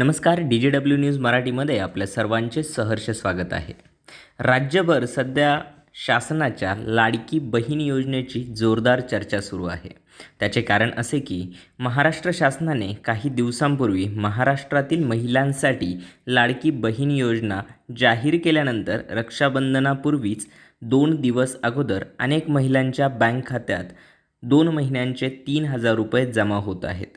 नमस्कार D J W news मराठीमध्ये आपल्या सर्वांचे सहर्ष स्वागत आहे. राज्यभर सध्या शासनाच्या लाडकी बहीण योजनेची जोरदार चर्चा सुरू आहे. त्याचे कारण असे की महाराष्ट्र शासनाने काही दिवसांपूर्वी महाराष्ट्रातील महिलांसाठी लाडकी बहीण योजना जाहीर केल्यानंतर रक्षाबंधनापूर्वीच दोन दिवस अगोदर अनेक महिलांच्या बँक खात्यात दोन महिन्यांचे तीन हजार रुपये जमा होत आहेत.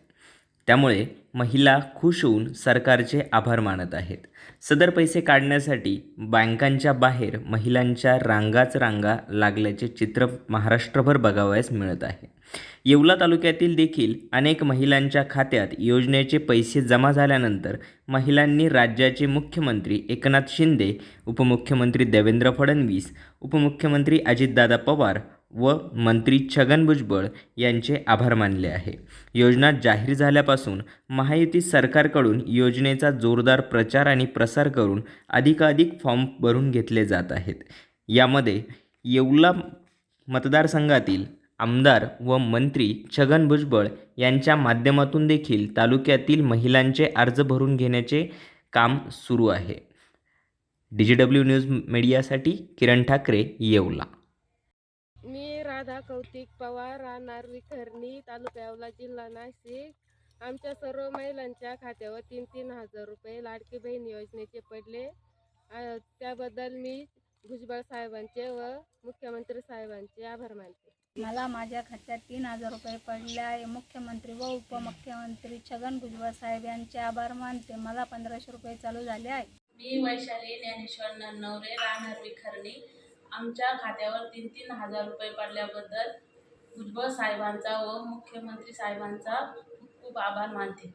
त्यामुळे महिला खुश होऊन सरकारचे आभार मानत आहेत. सदर पैसे काढण्यासाठी बँकांच्या बाहेर महिलांच्या रांगाच रांगा लागल्याचे चित्र महाराष्ट्रभर बघावयास मिळत आहे. येवला तालुक्यातील देखील अनेक महिलांच्या खात्यात योजनेचे पैसे जमा झाल्यानंतर महिलांनी राज्याचे मुख्यमंत्री एकनाथ शिंदे उपमुख्यमंत्री देवेंद्र फडणवीस उपमुख्यमंत्री अजितदादा पवार व मंत्री छगन भुजबळ यांचे आभार मानले आहे. योजना जाहीर झाल्यापासून महायुती सरकारकडून योजनेचा जोरदार प्रचार आणि प्रसार करून अधिकाधिक फॉर्म भरून घेतले जात आहेत. यामध्ये येवला मतदारसंघातील आमदार व मंत्री छगन भुजबळ यांच्या माध्यमातून देखील तालुक्यातील महिलांचे अर्ज भरून घेण्याचे काम सुरू आहे. डी जी डब्ल्यू न्यूज मीडियासाठी किरण ठाकरे येवला. राधा कौतिक पवार राहणार विखरणी तालुका येवला जिल्हा नाशिक. आमच्या सर्व महिलांच्या खात्यावर तीन तीन हजार रुपये लाडकी बहीण योजनेचे पडले. त्याबद्दल मी भुजबळ साहेबांचे व मुख्यमंत्री साहेबांचे आभार मानते. मला माझ्या खात्यात तीन हजार रुपये पडले आहे. मुख्यमंत्री व उपमुख्यमंत्री छगन भुजबळ साहेब यांचे आभार मानते. मला पंधराशे रुपये चालू झाले आहे. मी वैशाली ज्ञानेश्वर नन्नवरे राहणार विखरणी. आमच्या खात्यावर तीन तीन हजार रुपये पडल्याबद्दल भुजबळ साहेबांचा व मुख्यमंत्री साहेबांचा खूप खूप आभार मानते.